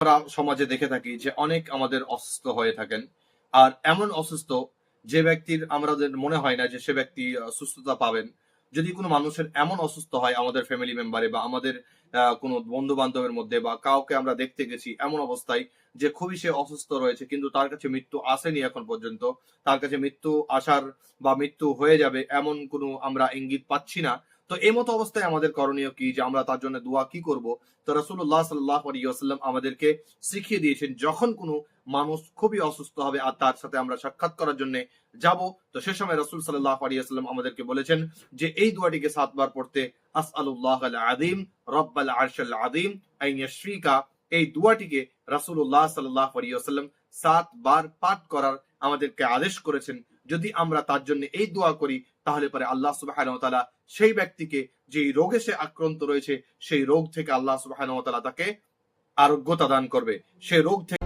আমরা সমাজে দেখে থাকি যে অনেক আমাদের অসুস্থ হয়ে থাকেন। আর এমন অসুস্থ যে ব্যক্তির আমাদের মনে হয় না যে সে ব্যক্তি সুস্থতা পাবেন। যদি কোনো মানুষের এমন অসুস্থ হয় আমাদের ফ্যামিলি মেম্বারে বা আমাদের কোনো বন্ধু বান্ধবের মধ্যে বা কাউকে আমরা দেখতে গেছি এমন অবস্থায় যে খুবই সে অসুস্থ রয়েছে কিন্তু তার কাছে মৃত্যু আসেনি এখন পর্যন্ত, তার কাছে মৃত্যু আসার বা মৃত্যু হয়ে যাবে এমন কোনো আমরা ইঙ্গিত পাচ্ছি না। তো এই মতো অবস্থায় আমাদের করণীয় কি? যে আমরা তার জন্য দোয়া কি করব? তো রাসূলুল্লাহ সাল্লাল্লাহু আলাইহি আমাদেরকে শিখিয়ে দিয়েছেন, যখন কোনো মানুষ খুবই অসুস্থ হবে আর তার সাথে আমরা সাক্ষাৎ করার জন্য যাব, তো সে সময় রাসূল সাল্লাল্লাহু আলাইহি ওয়াসাল্লাম আমাদেরকে বলেছেন যে, এই দোয়াটিকে সাতবার পড়তে আসআলুল্লাহ আল আযীম রব্বাল আরশিল আযীম, আন ইয়াশফিকা। এই দোয়াটিকে রাসূলুল্লাহ সাল্লাল্লাহু আলাইহি ওয়াসাল্লাম সাতবার পাঠ করার আমাদেরকে আদেশ করেছেন। যদি আমরা তার জন্য এই দোয়া করি, তাহলে পরে আল্লাহ তাআলা সেই ব্যক্তিকে যেই রোগে সে আক্রান্ত রয়েছে, সেই রোগ থেকে আল্লাহ সুবহানাহু ওয়া তাকে আরোগ্যতা দান করবে। সে রোগ থেকে